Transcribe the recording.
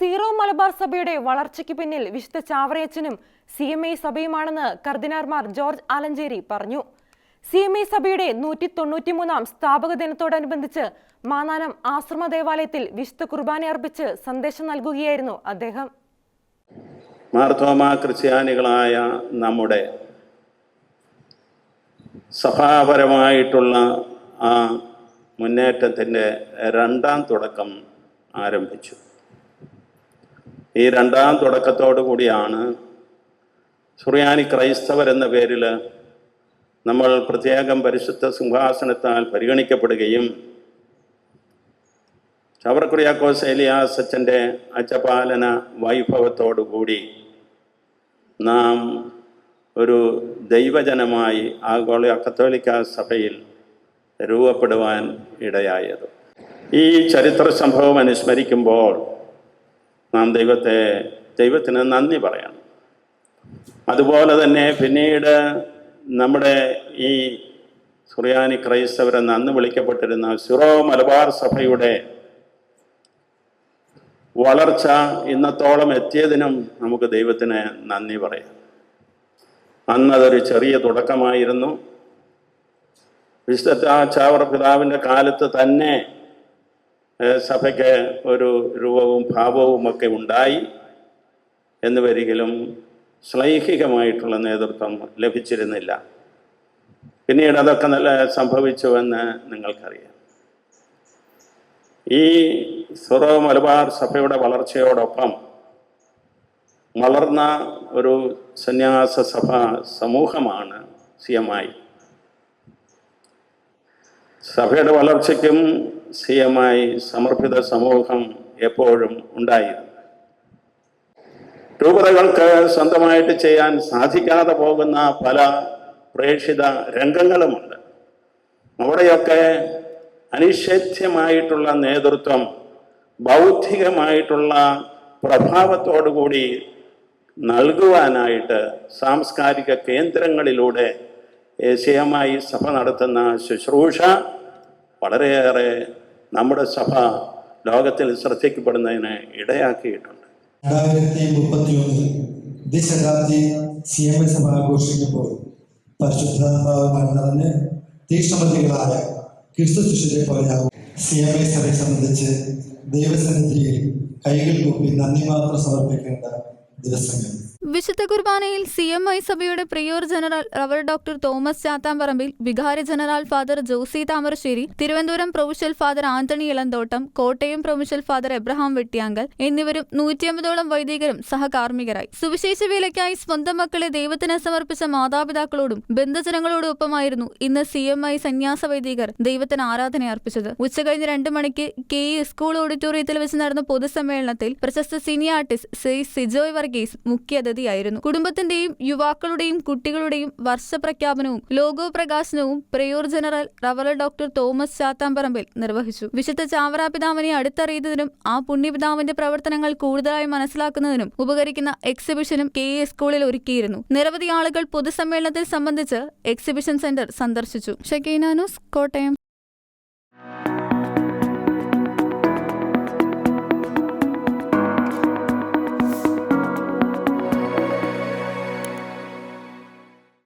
Zero Malabar സഭയുടെ വളർച്ചയ്ക്ക് പിന്നിൽ വിശുദ്ധ ചാവറയച്ചനും സി എം ഐ സഭയുമാണെന്ന് കർദിനാർമാർ ജോർജ് ആലഞ്ചേരി പറഞ്ഞു. സി എം ഐ സഭയുടെ നൂറ്റി തൊണ്ണൂറ്റിമൂന്നാം സ്ഥാപക ദിനത്തോടനുബന്ധിച്ച് മാനാനം ആശ്രമ ദേവാലയത്തിൽ വിശുദ്ധ കുർബാന അർപ്പിച്ച് സന്ദേശം നൽകുകയായിരുന്നു അദ്ദേഹം. മാർത്തോമ ക്രിസ്ത്യാനികളായ നമ്മുടെ സഭാപരമായിട്ടുള്ള ആ മുന്നേറ്റത്തിന്റെ രണ്ടാം തുടക്കം ആരംഭിച്ചു. ഈ രണ്ടാം തുടക്കത്തോടു കൂടിയാണ് സുറിയാനി ക്രൈസ്തവർ എന്ന പേരിൽ നമ്മൾ പ്രത്യേകം പരിശുദ്ധ സിംഹാസനത്താൽ പരിഗണിക്കപ്പെടുകയും ചവർക്കുറിയാക്കോ ഏലിയാസ് അച്ഛന്റെ അച്ചപാലന വൈഭവത്തോടുകൂടി നാം ഒരു ദൈവജനമായി ആഗോള കത്തോലിക്ക സഭയിൽ രൂപപ്പെടുവാൻ ഇടയായത്. ഈ ചരിത്ര സംഭവം അനുസ്മരിക്കുമ്പോൾ നാം ദൈവത്തെ ദൈവത്തിന് നന്ദി പറയണം. അതുപോലെ തന്നെ പിന്നീട് നമ്മുടെ ഈ സുറിയാനി ക്രൈസ്തവരെ അന്ന് വിളിക്കപ്പെട്ടിരുന്ന സിറോ മലബാർ സഭയുടെ വളർച്ച ഇന്നത്തോളം എത്തിയതിനും നമുക്ക് ദൈവത്തിന് നന്ദി പറയാം. അന്നതൊരു ചെറിയ തുടക്കമായിരുന്നു. വിശുദ്ധ ചാവറ പിതാവിന്റെ കാലത്ത് തന്നെ സഭയ്ക്ക് ഒരു രൂപവും ഭാവവും ഒക്കെ ഉണ്ടായി എന്ന് വരികിലും ശ്ലൈഹികമായിട്ടുള്ള നേതൃത്വം ലഭിച്ചിരുന്നില്ല. പിന്നീട് അതൊക്കെ നല്ല സംഭവിച്ചുവെന്ന് നിങ്ങൾക്കറിയാം. ഈ സുറോ മലബാർ സഭയുടെ വളർച്ചയോടൊപ്പം വളർന്ന ഒരു സന്യാസ സഭ സമൂഹമാണ് സി എം ഐ സഭയുടെ വളർച്ചയ്ക്കും സി എം ഐ സമർപ്പിത സമൂഹം എപ്പോഴും ഉണ്ടായിരുന്നു. രൂപതകൾക്ക് സ്വന്തമായിട്ട് ചെയ്യാൻ സാധിക്കാതെ പോകുന്ന പല പ്രേക്ഷിത രംഗങ്ങളുമുണ്ട്. അവിടെയൊക്കെ അനിഷേധ്യമായിട്ടുള്ള നേതൃത്വം ബൗദ്ധികമായിട്ടുള്ള പ്രഭാവത്തോടുകൂടി നൽകുവാനായിട്ട് സാംസ്കാരിക കേന്ദ്രങ്ങളിലൂടെ ഏശയമായി സഭ നടത്തുന്ന ശുശ്രൂഷ വളരെയേറെ നമ്മുടെ സഭ ലോകത്തിൽ ശ്രദ്ധിക്കപ്പെടുന്നതിന് ഇടയാക്കിയിട്ടുണ്ട്. രണ്ടായിരത്തി മുപ്പത്തി ഒന്നിൽ ദിശരാബ്ദി സി എം എസ് സഭ ആഘോഷിക്കുമ്പോൾ പരിശുദ്ധാത്മാവിനാൽ നിറഞ്ഞ് തീക്ഷ്ണമതികളായ ക്രിസ്തു ശിഷ്യരെ പോലെയാകും സി എം എസ് സഭയെ സംബന്ധിച്ച് ദൈവസന്നിധിയിൽ കൈകൾ കൂപ്പി നന്ദി മാത്രം സമർപ്പിക്കേണ്ട ദിവസങ്ങൾ. വിശുദ്ധ കുർബാനയിൽ സി എം ഐ സഭയുടെ prior general റവർ doctor Thomas Chathamparambil വികാരി general father Josy Thamarassery Thiruvananthapuram provincial father Antony Elanthottam Kottayam provincial father Abraham Vettiyankal എന്നിവരും നൂറ്റിയമ്പതോളം വൈദികരും സഹകാർമ്മികരായി. സുവിശേഷ വേലയ്ക്കായി സ്വന്തം മക്കളെ ദൈവത്തിന് സമർപ്പിച്ച മാതാപിതാക്കളോടും ബന്ധുജനങ്ങളോടും ഒപ്പമായിരുന്നു ഇന്ന് സി എം ഐ സന്യാസ വൈദികർ ദൈവത്തിന് ആരാധന അർപ്പിച്ചത്. ഉച്ചകഴിഞ്ഞ് രണ്ട് മണിക്ക് കെ ഇ സ്കൂൾ ഓഡിറ്റോറിയത്തിൽ വെച്ച് നടന്ന പൊതുസമ്മേളനത്തിൽ പ്രശസ്ത സിനി ആർട്ടിസ്റ്റ് ശ്രീ സിജോയ് വർഗീസ് മുഖ്യാതിഥിയായിരുന്നു കുടുംബത്തിന്റെയും യുവാക്കളുടെയും കുട്ടികളുടെയും വർഷപ്രഖ്യാപനവും ലോഗോ പ്രകാശനവും പ്രയോർ ജനറൽ റവറൽ ഡോക്ടർ തോമസ് ചാത്താമ്പറമ്പിൽ നിർവഹിച്ചു. വിശുദ്ധ ചാവറ പിതാവിനെ അടുത്തറിയുന്നതിനും ആ പുണ്യപിതാവിന്റെ പ്രവർത്തനങ്ങൾ കൂടുതലായി മനസ്സിലാക്കുന്നതിനും ഉപകരിക്കുന്ന എക്സിബിഷനും കെ എ സ്കൂളിൽ ഒരുക്കിയിരുന്നു. നിരവധി ആളുകൾ പൊതുസമ്മേളനത്തിൽ സംബന്ധിച്ച് എക്സിബിഷൻ സെന്റർ സന്ദർശിച്ചു. ഷക്കീന കോട്ടയം.